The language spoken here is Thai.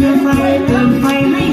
เกินไปเกินไปไม่